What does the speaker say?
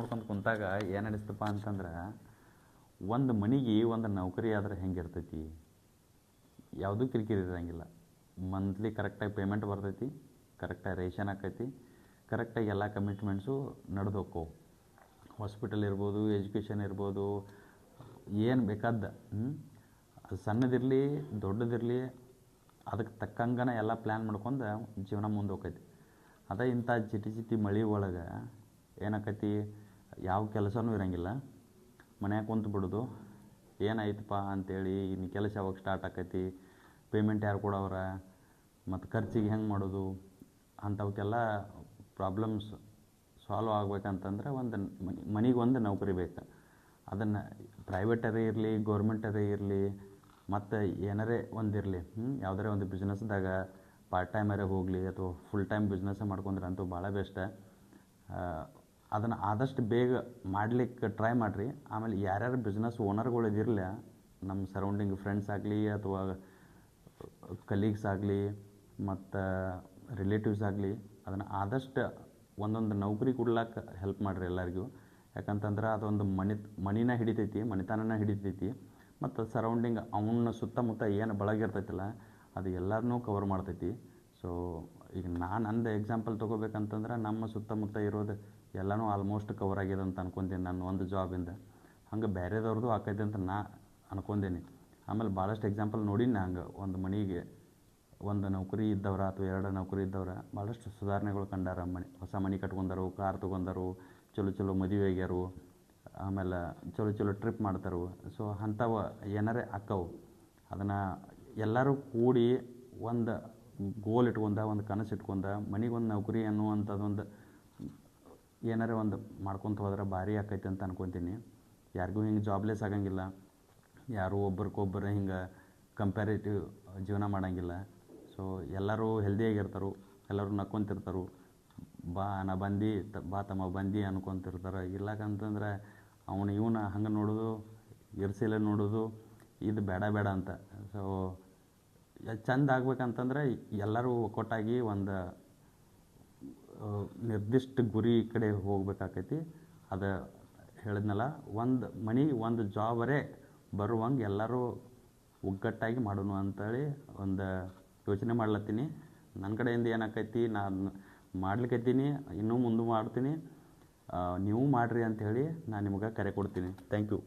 ನೋಡ್ಕೊಂಡು ಕುಂತಾಗ ಏನು ಅನಿಸ್ತಪ್ಪ ಅಂತಂದ್ರೆ ಒಂದು ಮನೆಗೆ ಒಂದು ನೌಕರಿ ಆದ್ರೆ ಹೆಂಗಿರ್ತೈತಿ? ಯಾವುದೂ ಕಿರಿಕಿರಿ ಇರೋಂಗಿಲ್ಲ. ಮಂತ್ಲಿ ಕರೆಕ್ಟಾಗಿ ಪೇಮೆಂಟ್ ಬರ್ತೈತಿ ಕರೆಕ್ಟಾಗಿ ರೇಷನ್ ಆಕೈತಿ ಕರೆಕ್ಟಾಗಿ ಎಲ್ಲ ಕಮಿಟ್ಮೆಂಟ್ಸು ನಡೆದು ಹಾಸ್ಪಿಟಲ್ ಇರ್ಬೋದು ಎಜುಕೇಷನ್ ಇರ್ಬೋದು, ಏನು ಬೇಕಾದ? ಅದು ಸಣ್ಣದಿರಲಿ, ದೊಡ್ಡದಿರಲಿ ಅದಕ್ಕೆ ತಕ್ಕಂಗನ ಎಲ್ಲ ಪ್ಲ್ಯಾನ್ ಮಾಡ್ಕೊಂಡು ಜೀವನ ಮುಂದೆ ಹೋಕೈತಿ. ಅದ ಇಂಥ ಜಿಟಿ ಜಿಟಿ ಮಳೆ ಒಳಗೆ ಏನಾಕೈತಿ? ಯಾವ ಕೆಲಸನೂ ಇರಂಗಿಲ್ಲ. ಮನ್ಯಾಗ ಕುಂತು ಬಿಡೋದು ಏನಾಯ್ತಪ್ಪ ಅಂತೇಳಿ ಇನ್ನು ಕೆಲಸ ಯಾವಾಗ ಸ್ಟಾರ್ಟ್ ಆಕೈತಿ ಪೇಮೆಂಟ್ ಯಾರು ಕೊಡೋರ ಮತ್ತು ಖರ್ಚಿಗೆ ಹೆಂಗೆ ಮಾಡೋದು, ಅಂಥವಕ್ಕೆಲ್ಲ ಪ್ರಾಬ್ಲಮ್ಸ್ ಸಾಲ್ವ್ ಆಗ್ಬೇಕಂತಂದ್ರೆ ಒಂದು ಮನೆ, ಮನೆಗೆ ಒಂದು ನೌಕರಿ ಬೇಕು. ಅದನ್ನು ಪ್ರೈವೇಟರೇ ಇರಲಿ ಗೌರ್ಮೆಂಟರೇ ಇರಲಿ, ಮತ್ತು ಏನಾರೇ ಒಂದಿರಲಿ ಯಾವುದಾರೇ ಒಂದು ಬಿಸ್ನೆಸ್ದಾಗ ಪಾರ್ಟ್ ಟೈಮರೇ ಹೋಗಲಿ, ಅಥವಾ ಫುಲ್ ಟೈಮ್ ಬಿಸ್ನೆಸ್ಸೇ ಮಾಡ್ಕೊಂಡ್ರೆ ಅಂತೂ ಭಾಳ ಬೆಸ್ಟ್ ಅದನ್ನು ಆದಷ್ಟು ಬೇಗ ಮಾಡ್ಲಿಕ್ಕೆ ಟ್ರೈ ಮಾಡಿರಿ. ಆಮೇಲೆ ಯಾರ್ಯಾರು ಬಿಸ್ನೆಸ್ ಓನರ್ಗಳು ಇದಿರಲ್ಲ ನಮ್ಮ ಸರೌಂಡಿಂಗ್ ಫ್ರೆಂಡ್ಸ್ ಆಗಲಿ ಅಥವಾ ಕಲೀಗ್ಸ್ ಆಗಲಿ, ಮತ್ತು ರಿಲೇಟಿವ್ಸ್ ಆಗಲಿ, ಅದನ್ನು ಆದಷ್ಟು ಒಂದೊಂದು ನೌಕರಿ ಕೊಡ್ಲಾಕ ಹೆಲ್ಪ್ ಮಾಡಿರಿ ಎಲ್ಲರಿಗೂ. ಯಾಕಂತಂದ್ರೆ ಅದೊಂದು ಮನಿ, ಮನಿನ ಹಿಡಿತೈತಿ, ಮನಿತನನ ಹಿಡಿತೈತಿ. ಮತ್ತು ಸರೌಂಡಿಂಗ್ ಅವನ ಸುತ್ತಮುತ್ತ ಏನು ಬಳಗಿರ್ತೈತಿಲ್ಲ ಅದು ಎಲ್ಲರನ್ನೂ ಕವರ್ ಮಾಡ್ತೈತಿ. ಸೊ ಈಗ ನಾನು ಅಂದ ಎಕ್ಸಾಂಪಲ್ ತೊಗೋಬೇಕಂತಂದ್ರೆ ನಮ್ಮ ಸುತ್ತಮುತ್ತ ಇರೋದು ಎಲ್ಲನೂ ಆಲ್ಮೋಸ್ಟ್ ಕವರ್ ಆಗಿದೆ ಅಂತ ಅನ್ಕೊಂತೀನಿ ನಾನು ಒಂದು ಜಾಬಿಂದ ಹಂಗೆ ಬೇರೆದವ್ರದ್ದು ಆಕೈತೆ ಅಂತ ನಾ ಅನ್ಕೊಂಡೇನಿ ಆಮೇಲೆ ಭಾಳಷ್ಟು ಎಕ್ಸಾಂಪಲ್ ನೋಡೀನಿ ನಾ ಹಂಗೆ. ಒಂದು ಮನೆಗೆ ಒಂದು ನೌಕರಿ ಇದ್ದವ್ರ ಅಥವಾ ಎರಡು ನೌಕರಿ ಇದ್ದವ್ರ ಭಾಳಷ್ಟು ಸುಧಾರಣೆಗಳು ಕಂಡಾರ ಮನೆ, ಹೊಸ ಮನೆ ಕಟ್ಕೊಂಡರು, ಕಾರ್ ತೊಗೊಂಡರು, ಚಲೋ ಚಲೋ ಮದುವೆ ಆಗ್ಯಾರು, ಆಮೇಲೆ ಚಲೋ ಚಲೋ ಟ್ರಿಪ್ ಮಾಡ್ತಾರು. ಸೊ ಅಂಥವು ಏನಾರೇ ಅಕ್ಕವು. ಅದನ್ನು ಎಲ್ಲರೂ ಕೂಡಿ ಒಂದು ಗೋಲ್ ಇಟ್ಕೊಂಡ, ಒಂದು ಕನಸು ಇಟ್ಕೊಂಡ ಮನೆಗೆ ಒಂದು ನೌಕರಿ ಅನ್ನುವಂಥದ್ದೊಂದು ಏನಾರೇ ಒಂದು ಮಾಡ್ಕೊತ ಹೋದ್ರೆ ಭಾರಿ ಆಕೈತೆ ಅಂತ ಅನ್ಕೊತೀನಿ. ಯಾರಿಗೂ ಹಿಂಗೆ ಜಾಬ್ಲೆಸ್ ಆಗಂಗಿಲ್ಲ. ಯಾರು ಒಬ್ರಿಗೊಬ್ಬರು ಹಿಂಗೆ ಕಂಪ್ಯಾರಿಟಿವ್ ಜೀವನ ಮಾಡಂಗಿಲ್ಲ. ಸೊ ಎಲ್ಲರೂ ಹೆಲ್ದಿಯಾಗಿರ್ತಾರೆ ಎಲ್ಲರೂ ನಕ್ಕೊಂತಿರ್ತಾರೆ. ಬಾ, ನಾ ಬಂದು, ತ, ಬಾ ತಮ್ಮ ಬಂದು ಅನ್ಕೊಂತಿರ್ತಾರೆ. ಇಲ್ಲಕಂತಂದ್ರೆ ಅವನು ಇವನ ಹಂಗೆ ನೋಡೋದು, ಇರ್ಸಿಲ್ಲ ನೋಡೋದು, ಇದು ಬೇಡ ಬೇಡ ಅಂತ. ಸೊ ಚಂದ ಆಗ್ಬೇಕಂತಂದ್ರೆ ಎಲ್ಲರೂ ಒಕ್ಕೊಟ್ಟಾಗಿ ಒಂದು ನಿರ್ದಿಷ್ಟ ಗುರಿ ಕಡೆ ಹೋಗ್ಬೇಕಾಕೈತಿ. ಅದು ಹೇಳಿದ್ನಲ್ಲ, ಒಂದು ಮನೆ, ಒಂದು ಜಾಬರೇ ಬರುವಂಗೆ ಎಲ್ಲರೂ ಒಗ್ಗಟ್ಟಾಗಿ ಮಾಡೋಣ ಅಂತೇಳಿ ಒಂದು ಯೋಚನೆ ಮಾಡ್ಲತ್ತೀನಿ. ನನ್ನ ಕಡೆಯಿಂದ ಏನಾಕೈತಿ, ನಾನು ಮಾಡ್ಲಿಕ್ಕೈತೀನಿ ಇನ್ನೂ ಮುಂದೆ ಮಾಡ್ತೀನಿ. ನೀವು ಮಾಡಿರಿ ಅಂಥೇಳಿ ನಾನು ನಿಮ್ಗೆ ಕರೆ ಕೊಡ್ತೀನಿ. Thank you